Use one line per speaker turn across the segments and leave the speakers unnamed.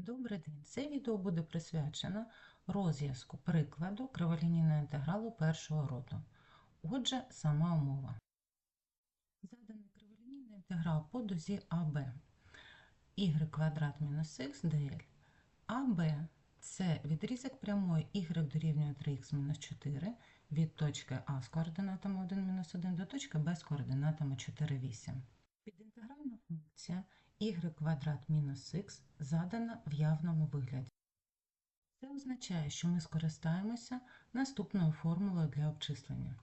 Добрий день! Це відео буде присвячено розв'язку прикладу криволінійного інтегралу першого роду. Отже, сама умова. Заданий криволінійний інтеграл по дузі АБ y квадрат мінус х dl. АБ це відрізок прямої y дорівнює 3х мінус 4 від точки А з координатами 1 мінус 1 до точки Б з координатами 4, 8. Підінтегральна функція y квадрат мінус х задана в явному вигляді. Це означає, що ми скористаємося наступною формулою для обчислення.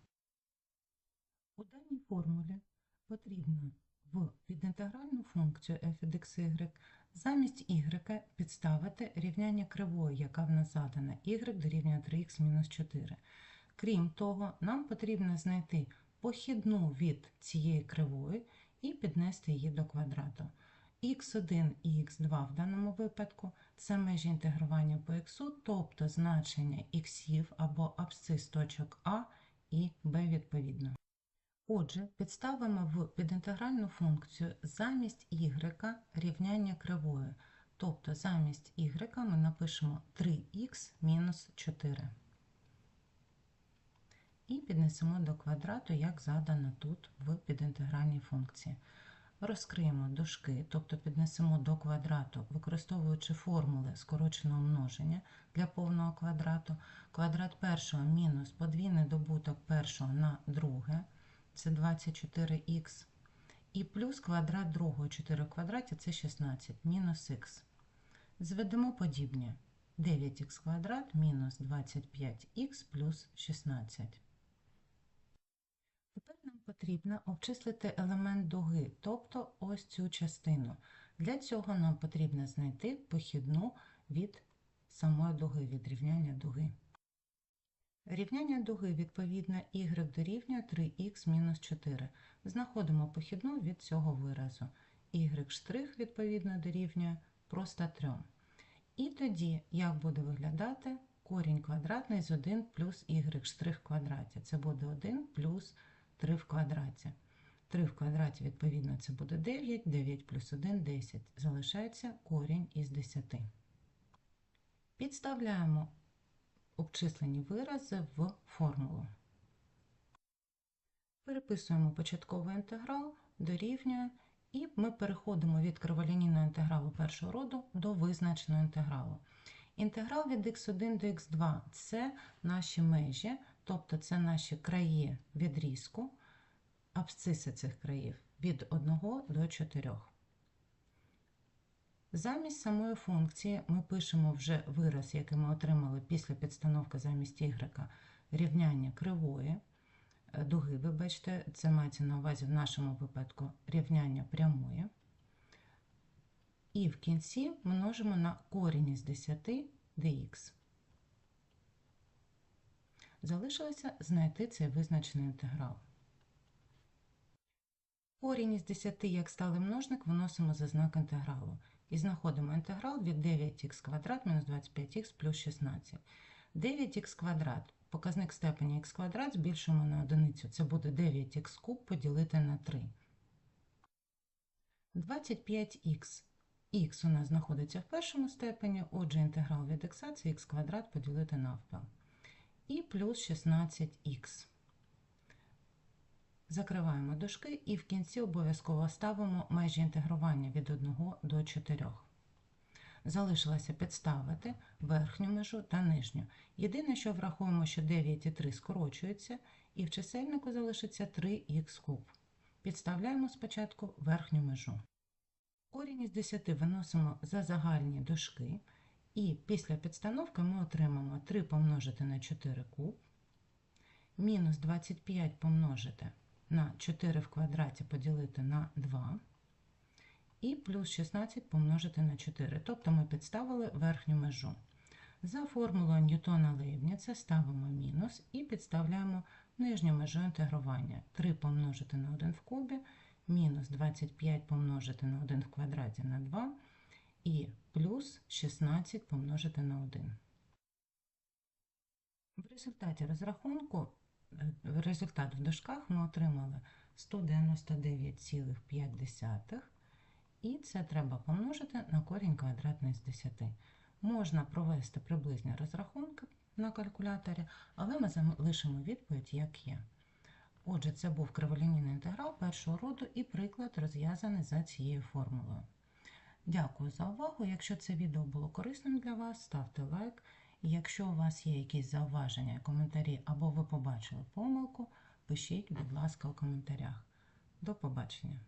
У даній формулі потрібно в підінтегральну функцію f від xy замість y підставити рівняння кривої, яка в нас задана, y дорівнює 3х мінус 4. Крім того, нам потрібно знайти похідну від цієї кривої і піднести її до квадрату. Х1 і х2 в даному випадку це межі інтегрування по х, тобто значення х або абсцис точок А і Б відповідно. Отже, підставимо в підінтегральну функцію замість y рівняння кривої, тобто замість y ми напишемо 3х мінус 4 і піднесемо до квадрату, як задано тут в підінтегральній функції. Розкриємо дужки, тобто піднесемо до квадрату, використовуючи формули скороченого множення для повного квадрату. Квадрат першого мінус подвійний добуток першого на друге, це 24х. І плюс квадрат другого 4 в квадраті це 16, мінус х. Зведемо подібні. 9х квадрат мінус 25х плюс 16. Потрібно обчислити елемент дуги, тобто ось цю частину. Для цього нам потрібно знайти похідну від самої дуги, від рівняння дуги. Рівняння дуги, відповідно, y дорівнює 3х мінус 4. Знаходимо похідну від цього виразу. y' відповідно дорівнює просто 3. І тоді, як буде виглядати корінь квадратний з 1 плюс y' квадраті. Це буде 1 плюс 3 в квадраті. 3 в квадраті, відповідно, це буде 9, 9 плюс 1 10. Залишається корінь із 10. Підставляємо обчислені вирази в формулу. Переписуємо початковий інтеграл, дорівнює, і ми переходимо від криволінійного інтегралу першого роду до визначеного інтегралу. Інтеграл від х1 до х2 це наші межі, тобто це наші краї відрізку, абсциси цих країв від 1 до 4. Замість самої функції ми пишемо вже вираз, який ми отримали після підстановки замість y, рівняння кривої, е, дуги, вибачте, це мається на увазі в нашому випадку рівняння прямої. І в кінці множимо на корінь із 10 dx. Залишилося знайти цей визначений інтеграл. Корінь із 10, як сталий множник, виносимо за знак інтегралу. І знаходимо інтеграл від 9х квадрат мінус 25х плюс 16. 9х квадрат, показник степені х квадрат збільшуємо на одиницю. Це буде 9х куб поділити на 3. 25х. Х у нас знаходиться в першому степені, отже, інтеграл від х це х квадрат поділити навпіл. І плюс 16х. Закриваємо дужки і в кінці обов'язково ставимо межі інтегрування від 1 до 4. Залишилося підставити верхню межу та нижню. Єдине, що врахуємо, що 9 і 3 скорочуються, і в чисельнику залишиться 3х куб. Підставляємо спочатку верхню межу. Корінь із 10 виносимо за загальні дужки, і після підстановки ми отримаємо 3 помножити на 4 куб, мінус 25 помножити на 4 в квадраті поділити на 2, і плюс 16 помножити на 4. Тобто ми підставили верхню межу. За формулою Ньютона Лейбніца ставимо мінус і підставляємо нижню межу інтегрування. 3 помножити на 1 в кубі, мінус 25 помножити на 1 в квадраті на 2 і плюс 16 помножити на 1. В результаті розрахунку, е, результат в дужках ми отримали 199,5 І це треба помножити на корінь квадратний з 10. Можна провести приблизні розрахунки на калькуляторі, але ми залишимо відповідь, як є. Отже, це був криволінійний інтеграл першого роду і приклад розв'язаний за цією формулою. Дякую за увагу. Якщо це відео було корисним для вас, ставте лайк. Якщо у вас є якісь зауваження, коментарі або ви побачили помилку, пишіть, будь ласка, у коментарях. До побачення!